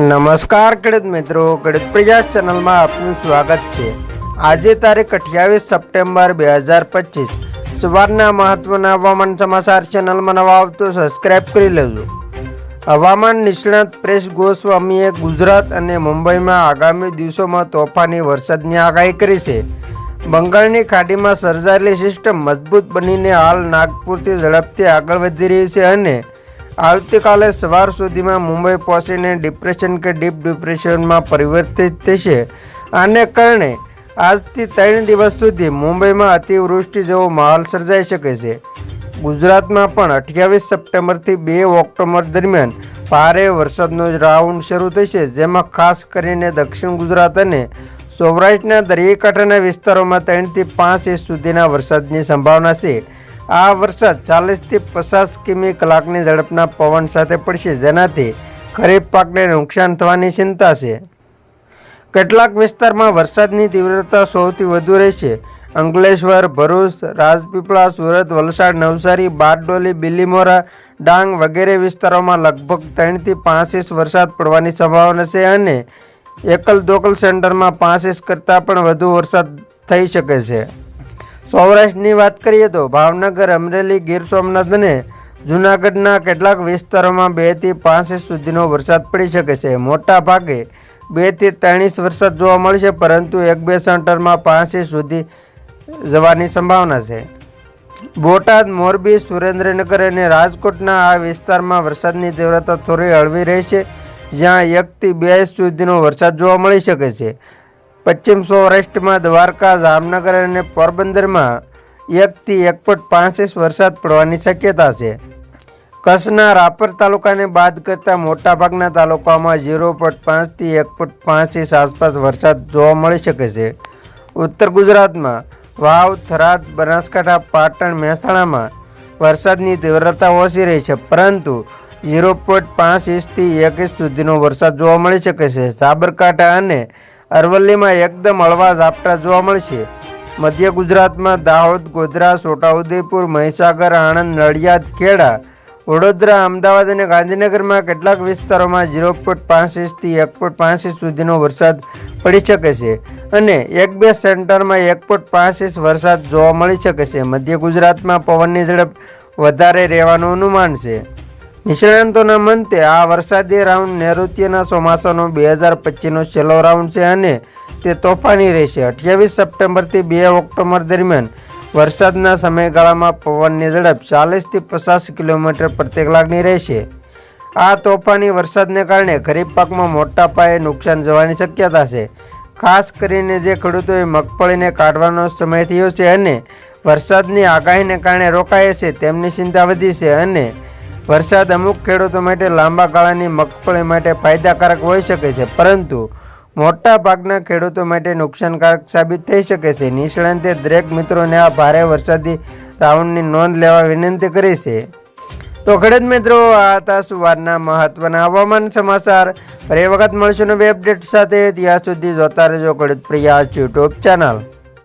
નમસ્કાર, ખેડૂત મિત્રો. ખેડૂત પ્રયાસ ચેનલમાં આપનું સ્વાગત છે. આજે તારીખ અઠ્યાવીસ સપ્ટેમ્બર બે હજાર પચીસ. સવારના મહત્વના હવામાન સમાચાર ચેનલમાં નવા આવતો સબસ્ક્રાઇબ કરી લેજો. હવામાન નિષ્ણાત પ્રેસ ગોસ્વામીએ ગુજરાત અને મુંબઈમાં આગામી દિવસોમાં તોફાની વરસાદની આગાહી કરી છે. બંગાળની ખાડીમાં સર્જાયેલી સિસ્ટમ મજબૂત બનીને હાલ નાગપુરથી ઝડપથી આગળ વધી રહી છે અને આવતીકાલે સવાર સુધીમાં મુંબઈ પહોંચીને ડિપ્રેશન કે ડીપ ડિપ્રેશનમાં પરિવર્તિત થશે. આને કારણે આજથી ત્રણ દિવસ સુધી મુંબઈમાં અતિવૃષ્ટિ જેવો માહોલ સર્જાઈ શકે છે. ગુજરાતમાં પણ અઠ્યાવીસ સપ્ટેમ્બરથી બે ઓક્ટોબર દરમિયાન ભારે વરસાદનો રાઉન્ડ શરૂ થશે, જેમાં ખાસ કરીને દક્ષિણ ગુજરાત અને સૌરાષ્ટ્રના દરિયાકાંઠાના વિસ્તારોમાં ત્રણથી પાંચ ઇંચ સુધીના વરસાદની સંભાવના છે. આ વરસાદ ચાલીસથી પચાસ કિમી કલાકની ઝડપના પવન સાથે પડશે, જેનાથી ખરીફ પાકને નુકસાન થવાની ચિંતા છે. કેટલાક વિસ્તારમાં વરસાદની તીવ્રતા સૌથી વધુ રહેશે. અંકલેશ્વર, ભરૂચ, રાજપીપળા, સુરત, વલસાડ, નવસારી, બારડોલી, બિલીમોરા, ડાંગ વગેરે વિસ્તારોમાં લગભગ ત્રણથી પાંચ ઇંચ વરસાદ પડવાની સંભાવના છે અને એકલ દોકલ સેન્ટરમાં પાંચ ઇંચ કરતાં પણ વધુ વરસાદ થઈ શકે છે. સૌરાષ્ટ્રની વાત કરીએ તો ભાવનગર, અમરેલી, ગીર સોમનાથ અને જૂનાગઢના કેટલાક વિસ્તારોમાં બેથી પાંચ ઇંચ સુધીનો વરસાદ પડી શકે છે. મોટા ભાગે બેથી ત્રણ ઇંચ વરસાદ જોવા મળશે પરંતુ એક બે સેન્ટરમાં પાંચ ઇંચ સુધી જવાની સંભાવના છે. બોટાદ, મોરબી, સુરેન્દ્રનગર અને રાજકોટના આ વિસ્તારમાં વરસાદની તીવ્રતા થોડી હળવી રહેશે જ્યાં એકથી બે ઇંચ સુધીનો વરસાદ જોવા મળી શકે છે. પશ્ચિમ સૌરાષ્ટ્રમાં દ્વારકા, જામનગર અને પોરબંદરમાં એકથી એક પોઈન્ટ પાંત્રીસ વરસાદ પડવાની શક્યતા છે. કચ્છના રાપર તાલુકાને બાદ કરતા મોટાભાગના તાલુકામાં ઝીરો પોઈન્ટ પાંચથી એક પોઈન્ટ પાંત્રીસ આસપાસ વરસાદ જોવા મળી શકે છે. ઉત્તર ગુજરાતમાં વાવ, થરાદ, બનાસકાંઠા, પાટણ, મહેસાણામાં વરસાદની તીવ્રતા ઓછી રહી છે, પરંતુ ઝીરો પોઈન્ટ પાંચ ઇંચથી એક ઇંચ સુધીનો વરસાદ જોવા મળી શકે છે. સાબરકાંઠા અને અરવલ્લીમાં એકદમ હળવા ઝાપટા જોવા મળશે. મધ્ય ગુજરાતમાં દાહોદ, ગોધરા, છોટાઉદેપુર, મહીસાગર, આણંદ, નડિયાદ, ખેડા, વડોદરા, અમદાવાદ અને ગાંધીનગરમાં કેટલાક વિસ્તારોમાં ઝીરો પોઈન્ટ પાંચ ઇંચથી એક પોઈન્ટ પાંચ ઇંચ સુધીનો વરસાદ પડી શકે છે અને એક બે સેન્ટરમાં એક પોઈન્ટ પાંચ ઇંચ વરસાદ જોવા મળી શકે છે. મધ્ય ગુજરાતમાં પવનની ઝડપ વધારે રહેવાનું અનુમાન છે. નિષ્ણાંતોના મતે આ વરસાદી રાઉન્ડ નૈઋત્યના ચોમાસાનો બે હજાર પચીસનો છેલ્લો રાઉન્ડ છે અને તે તોફાની રહેશે. અઠ્યાવીસ સપ્ટેમ્બરથી બે ઓક્ટોબર દરમિયાન વરસાદના સમયગાળામાં પવનની ઝડપ ચાલીસથી પચાસ કિલોમીટર પ્રતિ કલાકની રહેશે. આ તોફાની વરસાદને કારણે ખરીફ પાકમાં મોટા પાયે નુકસાન જવાની શક્યતા છે. ખાસ કરીને જે ખેડૂતોએ મગફળીને કાઢવાનો સમય થયો છે અને વરસાદની આગાહીને કારણે રોકાય છે, તેમની ચિંતા વધી છે અને વરસાદ અમુક ખેડૂતો માટે લાંબા ગાળાની મગફળી માટે ફાયદાકારક હોઈ શકે છે, પરંતુ મોટા ભાગના ખેડૂતો માટે નુકસાનકારક સાબિત થઈ શકે છે. નિષ્ણાંતે દરેક મિત્રોને આ ભારે વરસાદી રાઉન્ડની નોંધ લેવા વિનંતી કરી છે. તો ખેડૂત મિત્રો, આ હતા સુવારના મહત્વના હવામાન સમાચાર. ફરી વખત મળશું નવી અપડેટ સાથે. ત્યાં સુધી જોતા રહેજો ખેડૂત પ્રયાસ યુટ્યુબ ચેનલ.